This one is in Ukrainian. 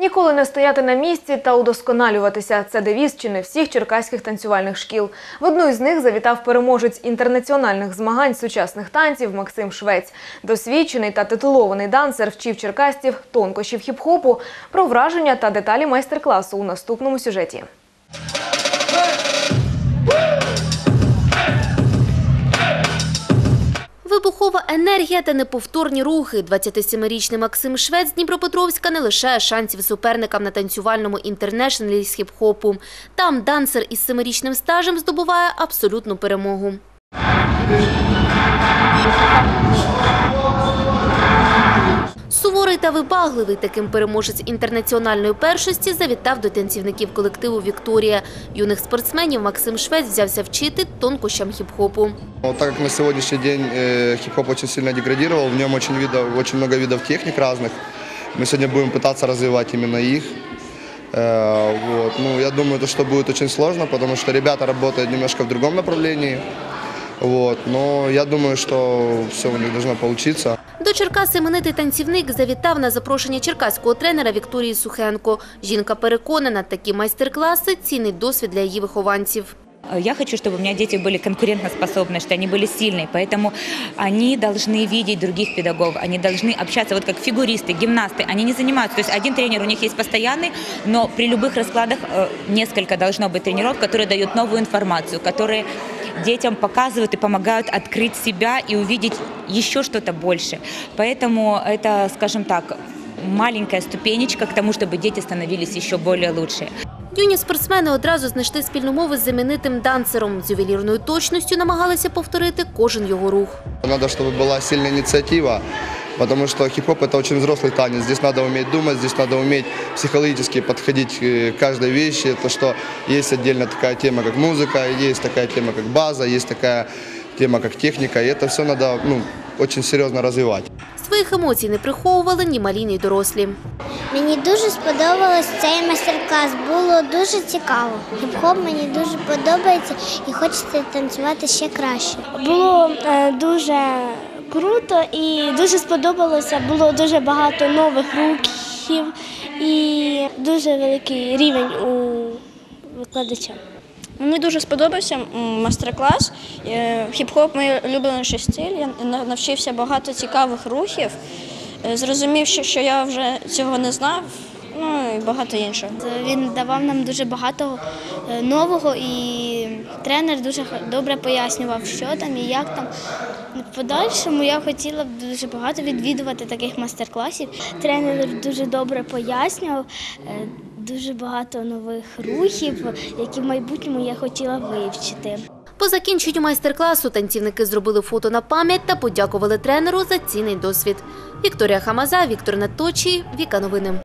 Ніколи не стояти на місці та удосконалюватися це девіз чи не всіх черкаських танцювальних шкіл. В одну із них завітав переможець інтернаціональних змагань сучасних танців Максим Швець. Досвідчений та титулований дансер вчив черкастів тонкощів хіп-хопу. Про враження та деталі майстер-класу у наступному сюжеті. Вибухова енергія та неповторні рухи. 27-річний Максим Швець з Дніпропетровська не лишає шансів суперникам на танцювальному інтернешнлі з хіп-хопу. Там дансер із семирічним стажем здобуває абсолютну перемогу. Суворий та вибагливий таким переможець інтернаціональної першості завітав до танцівників колективу Вікторія. Юних спортсменів Максим Швець взявся вчити тонкощам хіп-хопу. Вот так как на сегодняшний день э, хип-хоп очень сильно деградировал, в нем очень, видов, очень много видов техник разных. Мы сегодня будем пытаться развивать именно их. Э, вот. Ну, я думаю, то, что будет очень сложно, потому что ребята работают немножко в другом направлении. Вот. Но я думаю, что все у них должно получиться. До Черкас іменитий танцівник завітав на запрошення черкаського тренера Вікторії Сухенко. Жінка переконана, такі майстер-класи – цінний досвід для її вихованців. Я хочу, чтобы у меня дети были конкурентоспособны, что они были сильные, поэтому они должны видеть других педагогов, они должны общаться, вот как фигуристы, гимнасты, они не занимаются, то есть один тренер у них есть постоянный, но при любых раскладах э, несколько должно быть тренеров, которые дают новую информацию, которые детям показывают и помогают открыть себя и увидеть еще что-то больше. Поэтому это, скажем так, маленькая ступенечка к тому, чтобы дети становились еще более лучше. Юні спортсмени одразу знайшли спільну мову з знаменитим дансером. З ювелірною точністю намагалися повторити кожен його рух. Надо, чтобы была сильная инициатива, потому что хип-хоп это очень взрослый танец. Здесь надо уметь думать, здесь надо уметь психологически подходить э, к каждой вещи. То, что есть отдельно такая тема, как музыка, есть такая тема, как база, есть такая тема, как техника. И это все надо ну, очень серьезно развивать. Своїх емоцій не приховували ні малі, ні дорослі. Мені дуже сподобалось цей майстер-клас. Було дуже цікаво. Хіп-хоп мені дуже подобається і хочеться танцювати ще краще. Було е, дуже круто і дуже сподобалося. Було дуже багато нових рухів і дуже великий рівень у викладача. Мені дуже сподобався майстер-клас. Е, Хіп-хоп мій улюблений стиль. Я навчився багато цікавих рухів. Е, Зрозумів, що, що я вже цього не знав, ну і багато іншого. Він давав нам дуже багато е, нового, і тренер дуже добре пояснював, що там і як там. В подальшому я хотіла б дуже багато відвідувати таких майстер-класів. Тренер дуже добре пояснював. е, Дуже багато нових рухів, які в майбутньому я хотіла вивчити. По закінченню майстер-класу танцівники зробили фото на пам'ять та подякували тренеру за цінний досвід. Вікторія Хамаза, Віктор Наточій, Віка Новини.